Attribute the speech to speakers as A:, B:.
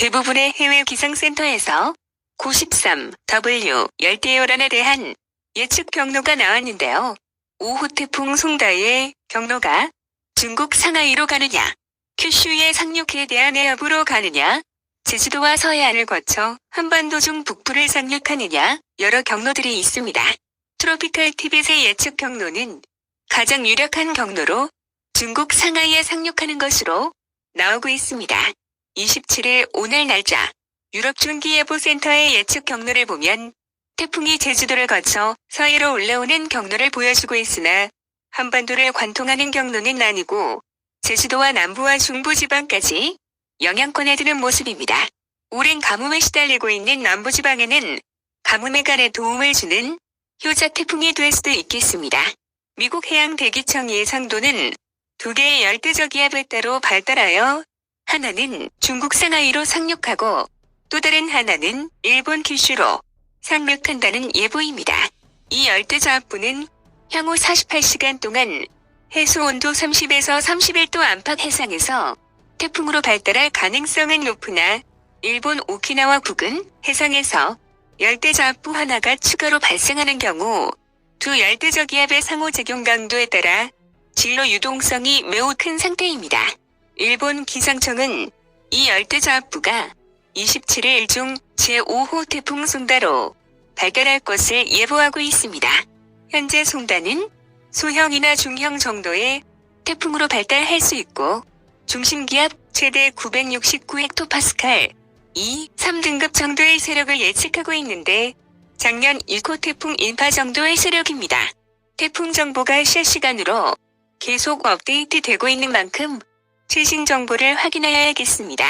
A: 대부분의 해외 기상센터에서 93W 열대요란에 대한 예측 경로가 나왔는데요. 5호 태풍 송다의 경로가 중국 상하이로 가느냐, 큐슈의 상륙에 대한 해협으로 가느냐, 제주도와 서해안을 거쳐 한반도 중 북부를 상륙하느냐 여러 경로들이 있습니다. 트로피칼 티벳의 예측 경로는 가장 유력한 경로로 중국 상하이에 상륙하는 것으로 나오고 있습니다. 27일 오늘 날짜 유럽 중기예보 센터의 예측 경로를 보면 태풍이 제주도를 거쳐 서해로 올라오는 경로를 보여주고 있으나 한반도를 관통하는 경로는 아니고 제주도와 남부와 중부지방까지 영향권에 드는 모습입니다. 오랜 가뭄에 시달리고 있는 남부지방에는 가뭄에 간에 도움을 주는 효자 태풍이 될 수도 있겠습니다. 미국 해양 대기청 예상도는 두 개의 열대저기압을 따로 발달하여 하나는 중국 상하이로 상륙하고 또 다른 하나는 일본 큐슈로 상륙한다는 예보입니다. 이 열대저압부는 향후 48시간 동안 해수 온도 30에서 31도 안팎 해상에서 태풍으로 발달할 가능성은 높으나 일본 오키나와 국은 해상에서 열대저압부 하나가 추가로 발생하는 경우 두 열대저기압의 상호작용 강도에 따라 진로 유동성이 매우 큰 상태입니다. 일본 기상청은 이 열대저압부가 27일 중 제5호 태풍 송다로 발달할 것을 예보하고 있습니다. 현재 송다는 소형이나 중형 정도의 태풍으로 발달할 수 있고 중심기압 최대 969헥토파스칼 2, 3등급 정도의 세력을 예측하고 있는데 작년 1호 태풍 인파 정도의 세력입니다. 태풍 정보가 실시간으로 계속 업데이트 되고 있는 만큼 최신 정보를 확인해야겠습니다.